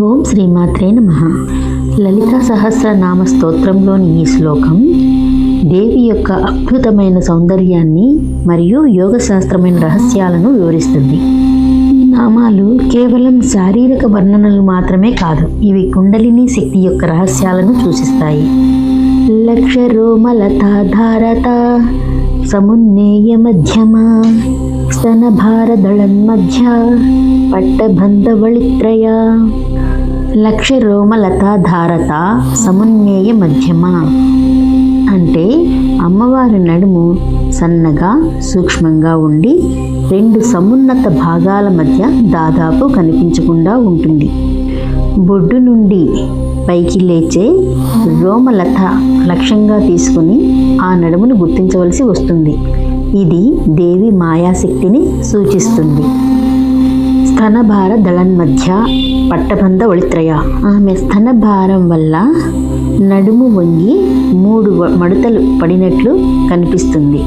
ఓం శ్రీమాత్రే నమ. లలిత సహస్రనామ స్తోత్రంలోని ఈ శ్లోకం దేవి యొక్క అద్భుతమైన సౌందర్యాన్ని మరియు యోగశాస్త్రమైన రహస్యాలను వివరిస్తుంది. ఈ నామాలు కేవలం శారీరక వర్ణనలు మాత్రమే కాదు ఇవి కుండలిని శక్తి యొక్క రహస్యాలను సూచిస్తాయి. లక్ష రోమలతాధారత సమున్నేయ మధ్యమ స్తనభారదళన్మధ్య పట్టబంధవళిత్రయ లక్ష రోమలతాధారత సమున్నేయ మధ్యమ? అంటే అమ్మవారి నడుము సన్నగా సూక్ష్మంగా ఉండి రెండు సమున్నత భాగాల మధ్య దాదాపు కనిపించకుండా ఉంటుంది. బొడ్డు నుండి పైకి లేచే రోమలత లక్ష్యంగా తీసుకుని ఆ నడుమును గుర్తించవలసి వస్తుంది. ఇది దేవి మాయాశక్తిని సూచిస్తుంది. స్తనభార దళన్మధ్య పట్టబంధ ఒళిత్రయ. ఆమె స్తనభారం వల్ల నడుము వంగి మూడు మడతలు పడినట్లు కనిపిస్తుంది.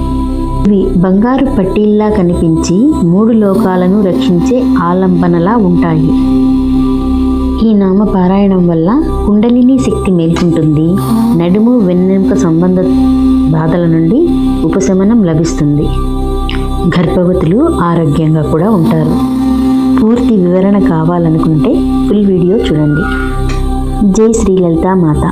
ఇవి బంగారు పట్టీల్లా కనిపించి మూడు లోకాలను రక్షించే ఆలంబనలా ఉంటాయి. ఈ నామ పారాయణం వల్ల కుండలిని శక్తి మేల్కుంటుంది. నడుము వెన్నెముక సంబంధ బాధల నుండి ఉపశమనం లభిస్తుంది. గర్భవతులు ఆరోగ్యంగా కూడా ఉంటారు. పూర్తి వివరణ కావాలనుకుంటే ఫుల్ వీడియో చూడండి. జై శ్రీ లలితా మాత